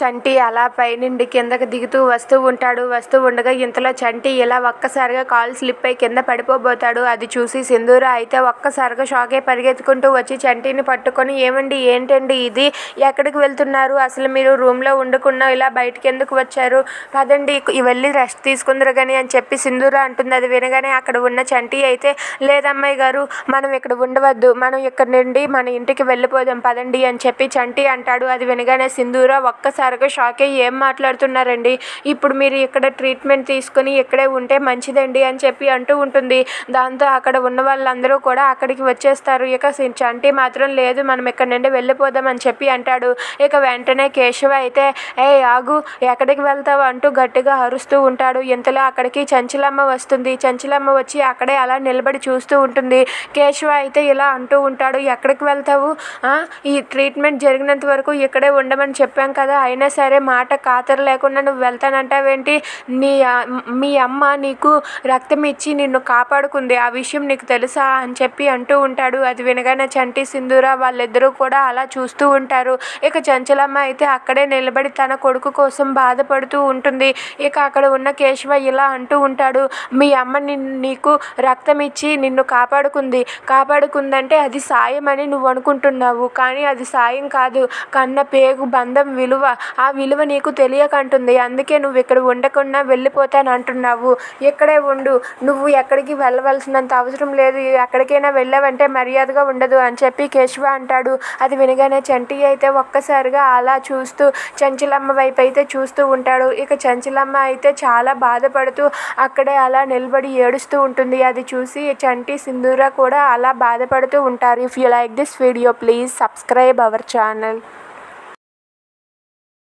చంటి అలా పైనుండి కిందకి దిగుతూ వస్తూ ఉంటాడు. వస్తూ ఉండగా ఇంతలో చంటి ఇలా ఒక్కసారిగా కాలు స్లిప్ అయి కింద పడిపోబోతాడు. అది చూసి సింధూర అయితే ఒక్కసారిగా షాకే పరిగెత్తుకుంటూ వచ్చి చంటిని పట్టుకొని ఏమండి ఏంటండి ఇది? ఎక్కడికి వెళ్తున్నారు? అసలు మీరు రూమ్లో ఉండకుండా ఇలా బయటికెందుకు వచ్చారు? పదండి వెళ్ళి రెస్ట్ తీసుకుందురు కానీ అని చెప్పి సింధూర అంటుంది. అది వినగానే అక్కడ ఉన్న చంటి అయితే లేదమ్మాయి గారు మనం ఇక్కడ ఉండవద్దు. మనం ఇక్కడ నుండి మన ఇంటికి వెళ్ళిపోదాం పదండి అని చెప్పి చంటి అంటాడు. అది వినగానే సింధూర ఒక్కసారిగా షాక్ అయ్యి ఏం మాట్లాడుతున్నారండి ఇప్పుడు మీరు ఇక్కడ ట్రీట్మెంట్ తీసుకుని ఇక్కడే ఉంటే మంచిదండి అని చెప్పి అంటూ ఉంటుంది. దాంతో అక్కడ ఉన్న వాళ్ళందరూ కూడా అక్కడికి వచ్చేస్తారు. ఇక చంటి మాత్రం లేదు మనం ఇక్కడ నుండి వెళ్ళిపోదాం అని చెప్పి అంటాడు. ఇక వెంటనే కేశవ అయితే ఏ ఆగు ఎక్కడికి వెళ్తావు అంటూ గట్టిగా అరుస్తూ ఉంటాడు. ఇంతలో అక్కడికి చంచలమ్మ వస్తుంది. చంచలమ్మ వచ్చి అక్కడే అలా నిలబడి చూస్తూ ఉంటుంది. కేశవ అయితే ఇలా అంటూ ఉంటాడు ఎక్కడికి వెళ్తావు? ఈ ట్రీట్మెంట్ జరిగినంత వరకు ఇక్కడే ఉండమని చెప్పాం కదా అయినా అయినా సరే మాట ఖాతరు లేకుండా నువ్వు వెళ్తానంటావేంటి? నీ మీ అమ్మ నీకు రక్తం ఇచ్చి నిన్ను కాపాడుకుంది. ఆ విషయం నీకు తెలుసా? అని చెప్పి అంటూ ఉంటాడు. అది వినగానే చంటి సింధూర వాళ్ళిద్దరూ కూడా అలా చూస్తూ ఉంటారు. ఇక చంచలమ్మ అయితే అక్కడే నిలబడి తన కొడుకు కోసం బాధపడుతూ ఉంటుంది. ఇక అక్కడ ఉన్న కేశవ ఇలా అంటూ ఉంటాడు. మీ అమ్మ నీకు రక్తం ఇచ్చి నిన్ను కాపాడుకుంది. కాపాడుకుందంటే అది సాయం అని నువ్వు అనుకుంటున్నావు. కానీ అది సాయం కాదు. కన్న పేగు బంధం విలువ. ఆ విలువ నీకు తెలియకంటుంది. అందుకే నువ్వు ఇక్కడ ఉండకుండా వెళ్ళిపోతాను అంటున్నావు ఇక్కడే ఉండు. నువ్వు ఎక్కడికి వెళ్ళవలసినంత అవసరం లేదు. ఎక్కడికైనా వెళ్ళావంటే మర్యాదగా ఉండదు అని చెప్పి కేశవ అంటాడు. అది వినగానే చంటి అయితే ఒక్కసారిగా అలా చూస్తూ చంచలమ్మ వైపు అయితే చూస్తూ ఉంటాడు. ఇక చంచలమ్మ అయితే చాలా బాధపడుతూ అక్కడే అలా నిలబడి ఏడుస్తూ ఉంటుంది. అది చూసి చంటి సింధూర కూడా అలా బాధపడుతూ ఉంటారు. If you like this video please subscribe our channel.